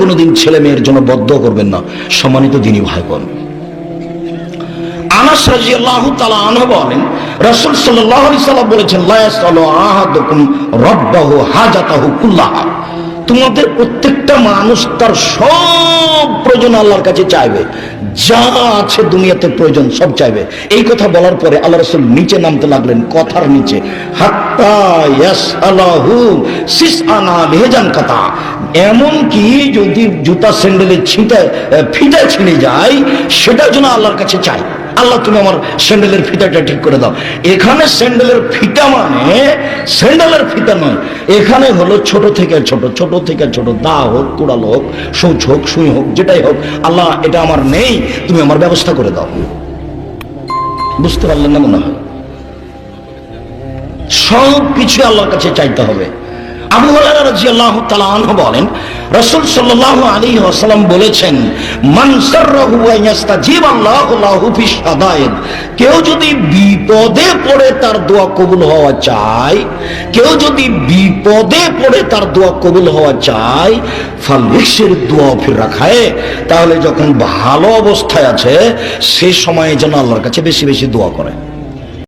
কোনোদিন ছেলে মেয়ের জন্য বদ্ধ করবেন না। সম্মানিত দিনী ভাই বোন আনাস রাজি আল্লাহ তালা আনহ বলেন, রসুল সাল্লাহ সাল্লাম বলেছেন লায়াস আহাদুকুম রাব্বাহু হাজাতাহু কুল্লাহা। তোমাদের প্রত্যেকটা মানুষ তার সব প্রয়োজন আল্লাহর কাছে চাইবে। যা আছে দুনিয়াতে প্রয়োজন সব চাইবে। এই কথা বলার পরে আল্লাহ রসুল নিচে নামতে লাগলেন, কথার নিচে। ভেজান কথা এমন কি যদি জুতা স্যান্ডেলের ছিঁটায় ফিটা ছিঁড়ে যায় সেটা যেন আল্লাহর কাছে চাই। আল্লাহ তুমি আমার স্যান্ডেলের ফিতাটা ঠিক করে দাও। এখানে স্যান্ডেলের ফিতা মানে স্যান্ডেলের ফিতা নয়। এখানে হলো ছোট থেকে ছোট ছোট থেকে ছোট, দা হোক, কুড়াল হোক, সৌচ হোক, সুই হোক, যেটাই হোক, আল্লাহ এটা আমার নেই, তুমি আমার ব্যবস্থা করে দাও। বুঝতে পারলেন না মনে হয়? সব কিছু আল্লাহর কাছে চাইতে হবে। আবু হুরায়রা রাদিয়াল্লাহু তাআলা আনহু বলেন রাসূল সাল্লাল্লাহু আলাইহি ওয়াসাল্লাম বলেছেন কেউ যদি বিপদে পড়ে তার দোয়া কবুল হওয়া চায় কেউ যদি বিপদে পড়ে তার দোয়া কবুল হওয়া চায় ফালিসের দোয়া ফির রাখায়, তাহলে যখন ভালো অবস্থায় আছে, সে সময়ে যেন আল্লাহর কাছে বেশি বেশি দোয়া করে।